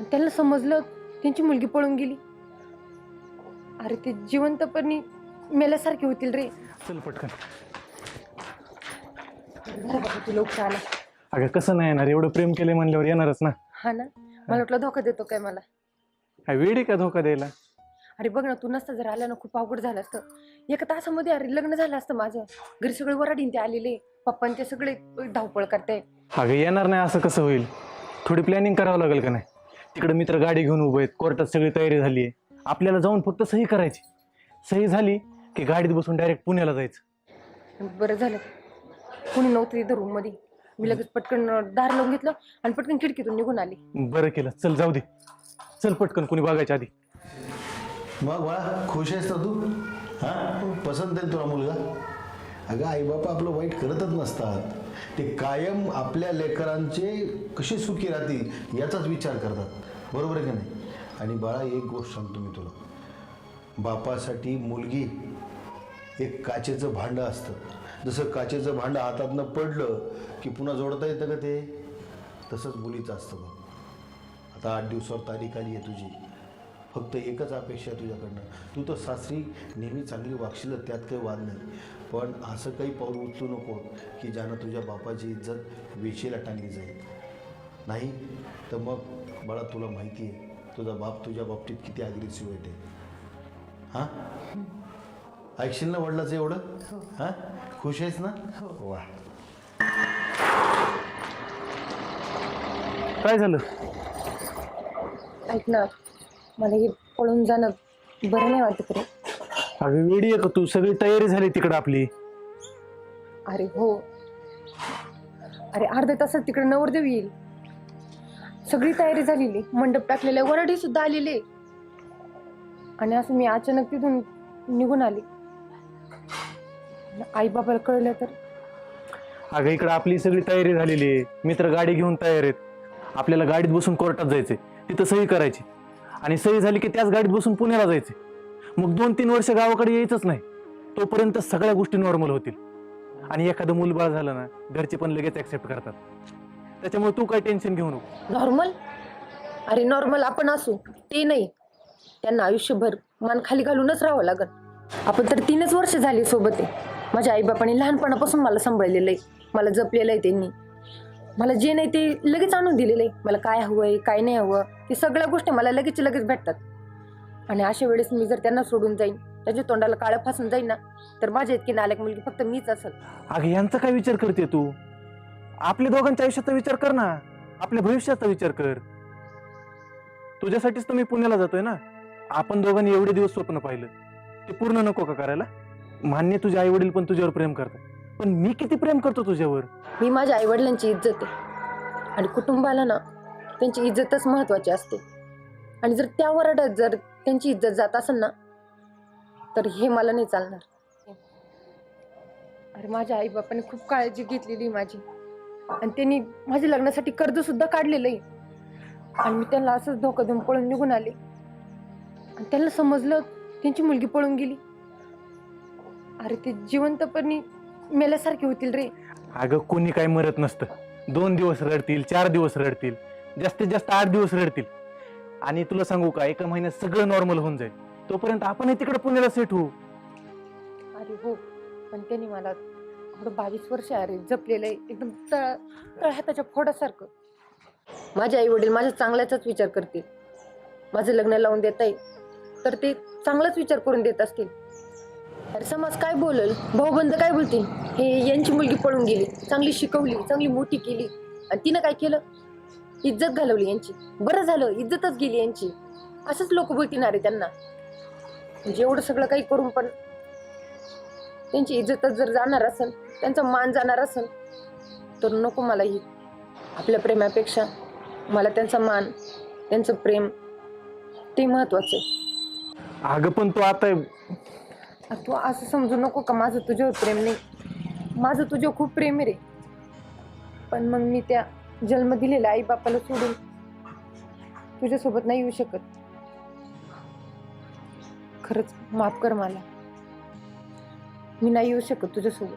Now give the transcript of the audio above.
आणि त्यांना समजलं त्यांची मुलगी पळून गेली. अरे ते जिवंतपणी मेल्यासारखे होतील रे. चल पटकन. आला. अगं कसं नाही येणार? एवढं प्रेम केले म्हणल्यावर येणारच ना. हा ना? मला वाटलं धोका देतो काय मला. काय वेळ आहे का धोका द्यायला? अरे बघ ना तू नसता जर आला ना खूप अवघड झालं असतं. एका तासामध्ये अरे लग्न झालं असतं माझं. घरी सगळे वराडीन ते आलेले. पप्पा ते सगळे धावपळ करते अगं येणार नाही असं कसं होईल? थोडी प्लॅनिंग करावं लागेल का नाही? तिकडे मित्र गाडी घेऊन उभे आहेत. कोर्टात सगळी तयारी झाली आहे. आपल्याला जाऊन फक्त सही करायची. सही झाली की गाडीत बसून डायरेक्ट पुण्याला जायचं. बरं झालं. कोणी नव्हतं तिथं रूममध्ये. मी लगेच पटकन दार लावून घेतलं आणि पटकन खिडकीतून निघून आली. बरं केलं. चल जाऊ दे. चल पटकन कोणी बघायच्या आधी. मग बाळा खुश आहेस ना तू? हां? पसंत आहे ना तुला मुलगा? अगं आईबापा आपलं वाईट करतच नसतात. ते कायम आपल्या लेकरांचे कसे सुखी राहतील याचाच विचार करतात. बरोबर आहे का नाही? आणि बाळा एक गोष्ट सांगतो मी तुला. बापासाठी मुलगी एक काचेचं भांडं असतं. जसं काचेचं भांडं हातातनं पडलं की पुन्हा जोडता येतं का ते? तसंच मुलीचं असतं बघ. आता आठ दिवसावर तारीख आली आहे तुझी. फक्त एकच अपेक्षा आहे तुझ्याकडनं. तू तर सासरी नेहमी चांगली वागशील त्यात काही वाद नाही. पण असं काही पाऊल उचलू नको की ज्यानं तुझ्या बापाची इज्जत वेशीला टांगली जाईल. नाही? तर मग बाळा तुला माहिती आहे तुझा बाप तुझ्या बाबतीत किती अग्रेसिव्ह आहे ते. हां? ऐकशील ना वडिलाचं एवढं? हां. खुश आहेस ना? वा. काय झालं? ऐक ना मला हे पळून जाणं बरं नाही वाटत रे. अगं वेडी आहे का तू? सगळी तयारी झाली तिकडं आपली. अरे हो. अरे अर्ध्या तासात तिकडे नवरदेव येईल. सगळी तयारी झालेली. मंडप टाकलेले वराडी सुद्धा आलेले. आणि असं मी अचानक तिथून निघून आले. आई बाबाला कळलं तर? अगं इकडं आपली सगळी तयारी झालेली आहे. मित्र गाडी घेऊन तयार आहेत. आपल्याला गाडीत बसून कोर्टात जायचे तिथं सही करायची. आणि सही झाली की त्याच गाडीत बसून पुण्याला जायचे. मग दोन तीन वर्ष गावाकडे यायचंच नाही. तोपर्यंत सगळ्या गोष्टी नॉर्मल होतील. आणि एखादं मुलबाळ झालं ना घरचे पण लगेच ऍक्सेप्ट करतात. त्याच्यामुळे तू काय टेन्शन घेऊ नको. नॉर्मल अरे नॉर्मल आपण असू ते नाही. त्यांना आयुष्यभर मान खाली घालूनच राहावं लागत आपण तर तीनच वर्ष झाली सोबत आहे. माझ्या आईबापाने लहानपणापासून मला सांभाळलेलं आहे. मला जपलेलं आहे त्यांनी. मला जे नाही ते लगेच आणून दिलेलं. आहे मला काय हवं आहे काय नाही हवं ते सगळ्या गोष्टी मला लगेच लगेच भेटतात. आणि अशा वेळेस मी जर त्यांना सोडून जाईन त्याच्या तोंडाला काळं फासून जाईन ना तर माझ्या इतकी नालक मुलगी फक्त मीच असेल. अगं यांचा काय विचार करते तू? आपल्या दोघांच्या आयुष्याचा विचार कर ना. आपल्या भविष्याचा विचार कर. तुझ्यासाठीच तर मी पुण्याला जातोय ना. आपण दोघांनी एवढे दिवस स्वप्न पाहिलं. ते पूर्ण नको का करायला? मान्य तुझे आई वडील पण तुझ्यावर प्रेम करतात. पण मी किती प्रेम करतो तुझ्यावर? मी माझ्या आईवडिलांची इज्जत आहे. आणि कुटुंबाला ना त्यांची इज्जतच महत्वाची असते. आणि जर त्या वराडात जर त्यांची इज्जत जात असेल ना तर हे मला नाही चालणार. अरे माझ्या आईबापाने खूप काळजी घेतलेली आहे माझी. आणि त्यांनी माझ्या लग्नासाठी कर्ज सुद्धा काढलेलं आहे आणि मी त्यांना असंच धोका देऊन पळून निघून आले. आणि त्यांना समजलं त्यांची मुलगी पळून गेली. अरे ते जिवंतपणी मेल्यासारखे होतील रे. अगं कोणी काय मरत नसतं. दोन दिवस रडतील चार दिवस रडतील जास्तीत जास्त आठ दिवस रडतील. आणि तुला सांगू का एका महिन्यात सगळं नॉर्मल होऊन जाईल. तोपर्यंत आपणही तिकडे पुण्याला सेट होऊ. अरे हो पण त्यांनी मला एवढं बावीस वर्ष अरे जपलेलं आहे एकदम तळ तळ हाताच्या फोडासारखं. माझे आई वडील माझ्या चांगल्याचाच विचार करतील. माझं लग्न लावून देत आहे तर ते चांगलाच विचार करून देत असतील. अरे समाज काय बोलल? भाऊबंद काय बोलतील हे यांची मुलगी पळून गेली. चांगली शिकवली चांगली मोठी केली. आणि तिनं काय केलं? इज्जत घालवली यांची. बरं झालं इज्जतच गेली यांची. असंच लोक बोलतील अरे त्यांना. म्हणजे एवढं सगळं काही करून पण त्यांची इज्जतच जर जाणार असेल त्यांचा मान जाणार असेल तर नको मला ही आपल्या प्रेमापेक्षा मला त्यांचा मान त्यांचं प्रेम ते महत्वाचं आहे. अगं पण तू आता तू असं समजू नको का माझं तुझ्यावर प्रेम नाही. माझं तुझ्यावर खूप प्रेम आहे रे. पण मग मी त्या जन्म दिलेल्या आई बापाला सोडून तुझ्यासोबत नाही येऊ शकत. खरंच माफ कर मला. मी नाही येऊ शकत तुझ्यासोबत.